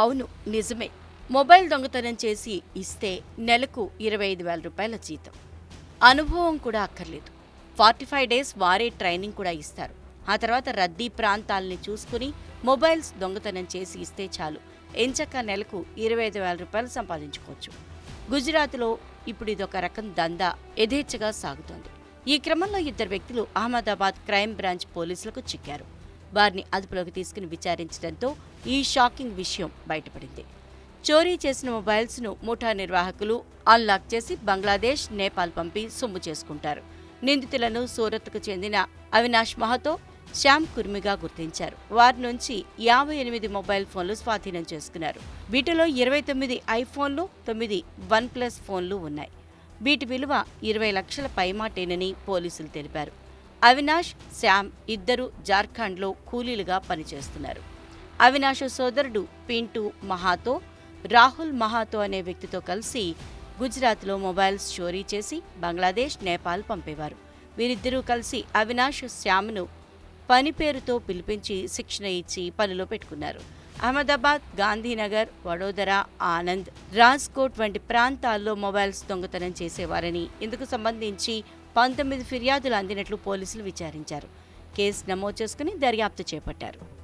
అవును నిజమే. మొబైల్ దొంగతనం చేసి ఇస్తే నెలకు ఇరవై ఐదు వేల రూపాయల జీతం. అనుభవం కూడా అక్కర్లేదు. ఫార్టీ ఫైవ్ డేస్ వారే ట్రైనింగ్ కూడా ఇస్తారు. ఆ తర్వాత రద్దీ ప్రాంతాల్ని చూసుకుని మొబైల్స్ దొంగతనం చేసి ఇస్తే చాలు. ఎంచక్క నెలకు ఇరవై ఐదు వేల రూపాయలు సంపాదించుకోవచ్చు. గుజరాత్లో ఇప్పుడు ఇదొక రకం దందా యథేచ్ఛగా సాగుతోంది. ఈ క్రమంలో ఇద్దరు వ్యక్తులు అహ్మదాబాద్ క్రైమ్ బ్రాంచ్ పోలీసులకు చిక్కారు. వారిని అదుపులోకి తీసుకుని విచారించడంతో ఈ షాకింగ్ విషయం బయటపడింది. చోరీ చేసిన మొబైల్స్ను ముఠా నిర్వాహకులు అన్లాక్ చేసి బంగ్లాదేశ్ నేపాల్ పంపి సొమ్ము చేసుకుంటారు. నిందితులను సూరత్కు చెందిన అవినాష్ మహతో శ్యామ్ కుర్మిగా గుర్తించారు. వారి నుంచి యాభై ఎనిమిది మొబైల్ ఫోన్లు స్వాధీనం చేసుకున్నారు. వీటిలో ఇరవై తొమ్మిది ఐఫోన్లు తొమ్మిది వన్ ప్లస్ ఫోన్లు ఉన్నాయి. వీటి విలువ ఇరవై లక్షల పైమాటేనని పోలీసులు తెలిపారు. అవినాష్ శ్యామ్ ఇద్దరు జార్ఖండ్లో కూలీలుగా పనిచేస్తున్నారు. అవినాష్ సోదరుడు పింటూ మహాతో రాహుల్ మహాతో అనే వ్యక్తితో కలిసి గుజరాత్లో మొబైల్స్ చోరీ చేసి బంగ్లాదేశ్ నేపాల్ పంపేవారు. వీరిద్దరూ కలిసి అవినాష్ శ్యామ్ను పని పేరుతో పిలిపించి శిక్షణ ఇచ్చి పనిలో పెట్టుకున్నారు. అహ్మదాబాద్ గాంధీనగర్ వడోదర ఆనంద్ రాజ్కోట్ వంటి ప్రాంతాల్లో మొబైల్స్ దొంగతనం చేసేవారని ఇందుకు సంబంధించి పంతొమ్మిది ఫిర్యాదులు అందినట్లు పోలీసులు విచారించారు. కేసు నమోదు చేసుకుని దర్యాప్తు చేపట్టారు.